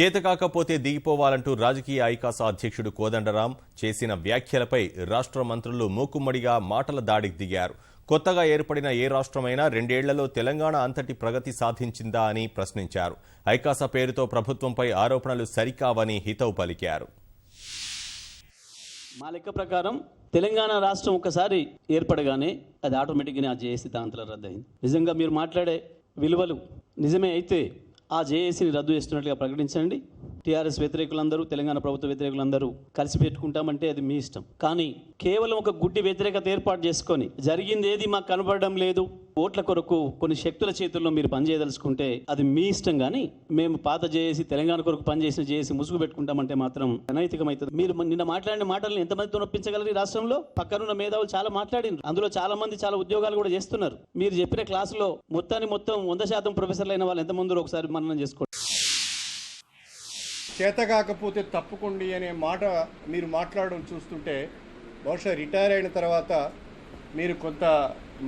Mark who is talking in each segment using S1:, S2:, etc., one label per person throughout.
S1: చేతకాకపోతే దిగిపోవాలంటూ రాజకీయ ఐకాస అధ్యక్షుడు కోదండరాం చేసిన వ్యాఖ్యలపై రాష్ట్ర మంత్రులు మూకుమ్మడిగా మాటల దాడికి దిగారు. కొత్తగా ఏర్పడిన ఏ రాష్ట్రమైనా రెండేళ్ళలో తెలంగాణ అంతటి ప్రగతి సాధించిందా అని ప్రశ్నించారు. ఐకాస పేరుతో ప్రభుత్వంపై ఆరోపణలు సరికావని హితవు పలికారు.
S2: మా లెక్క ప్రకారం తెలంగాణ రాష్ట్రం ఒకసారి ఏర్పడగానే అది ఆటోమేటిక్గా ఆ జేఏసీ దాంట్లో రద్దయింది. నిజంగా మీరు మాట్లాడే విలువలు నిజమే అయితే ఆ జేఏసీని రద్దు చేస్తున్నట్లుగా ప్రకటించండి. టీఆర్ఎస్ వ్యతిరేకులందరూ తెలంగాణ ప్రభుత్వ వ్యతిరేకులందరూ కలిసి పెట్టుకుంటామంటే అది మీ ఇష్టం. కానీ కేవలం ఒక గుడ్డి వ్యతిరేకత ఏర్పాటు చేసుకొని జరిగింది ఏది మాకు కనబడడం లేదు ఓట్ల కొరకు కొన్ని శక్తుల చేతుల్లో మీరు పనిచేయదలుచుకుంటే అది మీ ఇష్టం కానీ మేము పాత చేసి తెలంగాణ కొరకు పనిచేసిన చేసి ముసుగు పెట్టుకుంటామంటే మాత్రం అనైతికమవుతుంది మీరు నిన్న మాట్లాడిన మాటలను ఎంతమందితో నొప్పించగలరు ఈ రాష్ట్రంలో? పక్కనున్న మేధావులు చాలా మాట్లాడినారు. అందులో చాలా మంది చాలా ఉద్యోగాలు కూడా చేస్తున్నారు. మీరు చెప్పిన క్లాసులో మొత్తాన్ని మొత్తం వంద శాతం ప్రొఫెసర్లు అయిన వాళ్ళు ఎంతమంది ఒకసారి మననం చేసుకోండి.
S3: చేత కాకపోతే తప్పుకోండి అనే మాట మీరు మాట్లాడడం చూస్తుంటే బహుశా రిటైర్ అయిన తర్వాత మీరు కొంత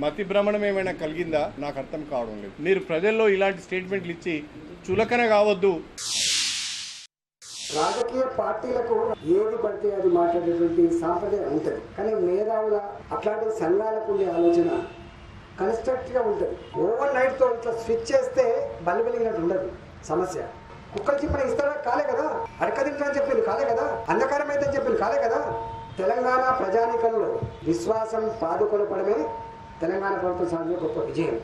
S3: మతి భ్రమణం ఏమైనా కలిగిందా? నాకు అర్థం కావడం లేదు. మీరు ప్రజల్లో ఇలాంటి స్టేట్మెంట్లు ఇచ్చి చులకన కావద్దు.
S4: రాజకీయ పార్టీలకు ఏది పడితే అది మాట్లాడేటువంటి సాంప్రదాయం ఉంటుంది. కానీ మేధావుల అట్లాంటి సంఘాలకు ఉండే ఆలోచన కన్స్ట్రక్ట్గా ఉంటుంది. ఓవర్ నైట్తో ఇట్లా స్విచ్ చేస్తే బలి ఉండదు సమస్య. కుక్కలు చెప్పిన ఇస్తారా కాలే కదా. అడక తింటా అని చెప్పింది. కాలే కదా. అంధకారం అయితే చెప్పింది. కాలే కదా. తెలంగాణ ప్రజానికంలో విశ్వాసం పాదుకొనపడమే తెలంగాణ ప్రభుత్వం సాధించిన గొప్ప విజయం.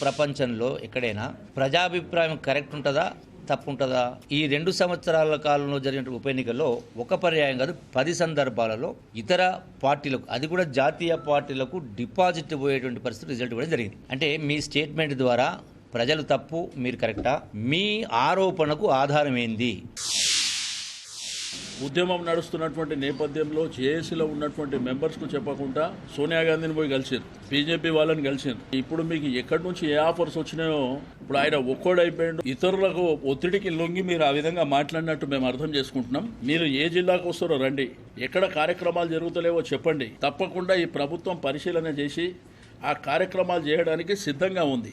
S5: ప్రపంచంలో ఎక్కడైనా ప్రజాభిప్రాయం కరెక్ట్ ఉంటుందా? తప్పుంటుందా ఈ రెండు సంవత్సరాల కాలంలో జరిగిన ఉప ఎన్నికల్లో ఒక పర్యాయం కాదు పది సందర్భాలలో ఇతర పార్టీలకు అది కూడా జాతీయ పార్టీలకు డిపాజిట్ పోయేటువంటి పరిస్థితి రిజల్ట్ కూడా జరిగింది. అంటే మీ స్టేట్మెంట్ ద్వారా ప్రజలు తప్పు మీరు కరెక్టా? మీ ఆరోపణకు ఆధారం ఏంది
S6: ఉద్యమం నడుస్తున్నటువంటి నేపథ్యంలో జేఏసీలో ఉన్నటువంటి మెంబర్స్కు చెప్పకుండా సోనియా గాంధీని పోయి కలిసారు బీజేపీ వాళ్ళని కలిసారు ఇప్పుడు మీకు ఎక్కడి నుంచి ఏ ఆఫర్స్ వచ్చినాయో ఇప్పుడు ఆయన ఒక్కోడైపోయాడు. ఇతరులకు ఒత్తిడికి లొంగి మీరు ఆ విధంగా మాట్లాడినట్టు మేము అర్థం చేసుకుంటున్నాం. మీరు ఏ జిల్లాకు వస్తారో రండి. ఎక్కడ కార్యక్రమాలు జరుగుతలేవో చెప్పండి. తప్పకుండా ఈ ప్రభుత్వం పరిశీలన చేసి ఆ కార్యక్రమాలు చేయడానికి సిద్ధంగా ఉంది.